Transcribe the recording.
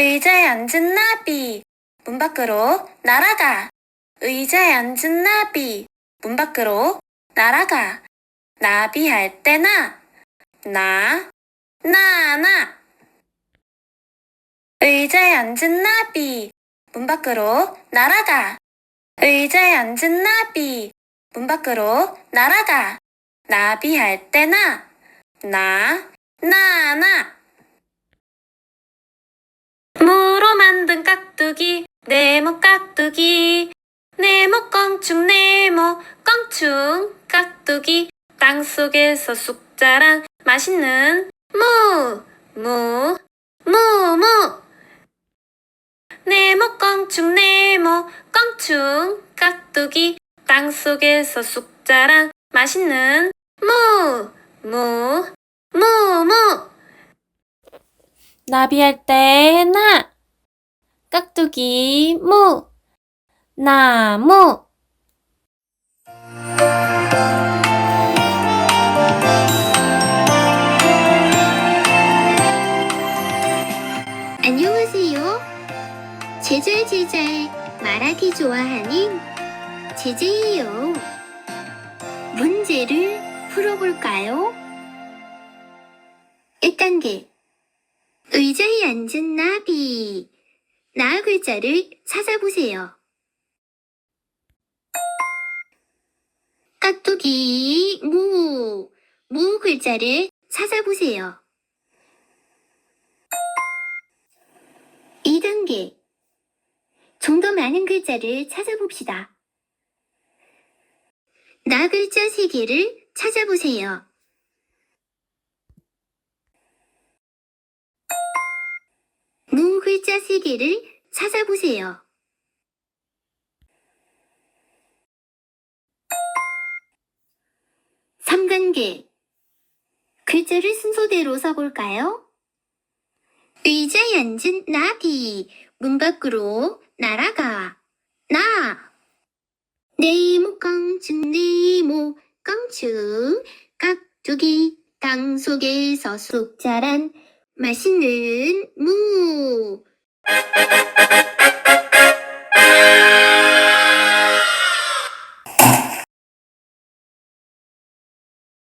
의자에 앉은 나비 문 밖으로 날아가. 의자에 앉은 나비 문 밖으로 날아가. 나비 할 때 나 나 나 나. 의자에 앉은 나비 문 밖으로 날아가. 의자에 앉은 나비 문 밖으로 날아가. 나비 할 때 나 나 나 나 깍두기 네모 깍두기 네모 껑충 네모 껑충 깍두기 땅속에서 쑥 자란 맛있는 무 무, 무, 무. 네모 껑충 네모 껑충 깍두기 땅속에서 쑥 자란 맛있는 무, 무, 무, 무. 나비할 때 나, 깍두기 무, 나무. 안녕하세요. 제잘제잘 말하기 좋아하는 제제예요. 문제를 풀어볼까요? 1단계 의자에 앉은 나비 나 글자를 찾아보세요. 깍두기 무, 무 글자를 찾아보세요. 2단계. 좀 더 많은 글자를 찾아봅시다. 나 글자 세 개를 찾아보세요. 무 글자 세 개를 찾아보세요. 삼단계. 글자를 순서대로 써볼까요? 의자에 앉은 나비. 문 밖으로 날아가. 나. 네모 깡충 네모 깡충. 깍두기 땅 속에서 쑥 자란 맛있는 무 thank you